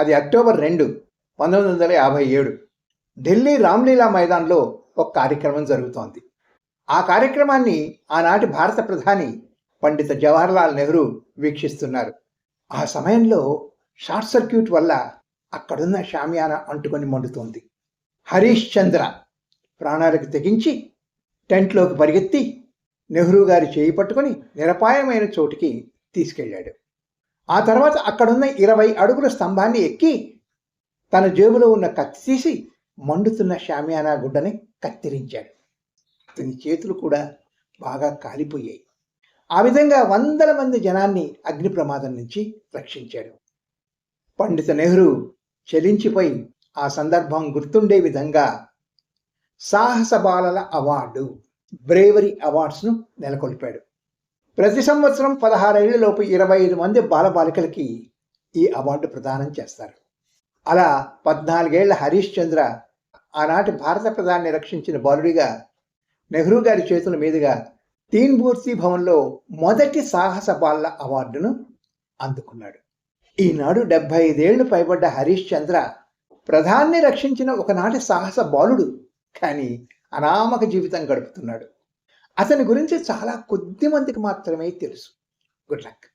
అది అక్టోబర్ రెండు పంతొమ్మిది వందల యాభై ఏడు. ఢిల్లీ రామ్లీలా మైదాన్లో ఒక కార్యక్రమం జరుగుతోంది. ఆ కార్యక్రమాన్ని ఆనాటి భారత ప్రధాని పండిత జవహర్లాల్ నెహ్రూ వీక్షిస్తున్నారు. ఆ సమయంలో షార్ట్ సర్క్యూట్ వల్ల అక్కడున్న షామియాన అంటుకొని మండుతోంది. హరీష్ చంద్ర ప్రాణాలకు తెగించి టెంట్లోకి పరిగెత్తి నెహ్రూ గారి చేయి పట్టుకొని నిరపాయమైన చోటికి తీసుకెళ్ళాడు. ఆ తర్వాత అక్కడున్న ఇరవై అడుగుల స్తంభాన్ని ఎక్కి తన జేబులో ఉన్న కత్తి తీసి మండుతున్న షామియానా గుడ్డని కత్తిరించాడు. అతని చేతులు కూడా బాగా కాలిపోయాయి. ఆ విధంగా వందల మంది జనాన్ని అగ్ని ప్రమాదం నుంచి రక్షించాడు. పండిత నెహ్రూ చలించిపోయి ఆ సందర్భం గుర్తుండే విధంగా సాహస బాలల అవార్డు బ్రేవరీ అవార్డ్స్ను నెలకొల్పాడు. ప్రతి సంవత్సరం పదహారేళ్ళలోపు ఇరవై ఐదు మంది బాలబాలికలకి ఈ అవార్డు ప్రదానం చేస్తారు. అలా పద్నాలుగేళ్ళ హరీష్ చంద్ర ఆనాటి భారత ప్రధాని రక్షించిన బాలుడిగా నెహ్రూ గారి చేతుల మీదుగా తీన్ మూర్తి భవన్లో మొదటి సాహస బాలల అవార్డును అందుకున్నాడు. ఈనాడు డెబ్బై ఐదేళ్ళు పైబడ్డ హరీష్ చంద్ర ప్రధాన్ని రక్షించిన ఒకనాటి సాహస బాలుడు. కానీ అనామక జీవితం గడుపుతున్నాడు. అతని గురించి చాలా కొద్ది మందికి మాత్రమే తెలుసు. Good luck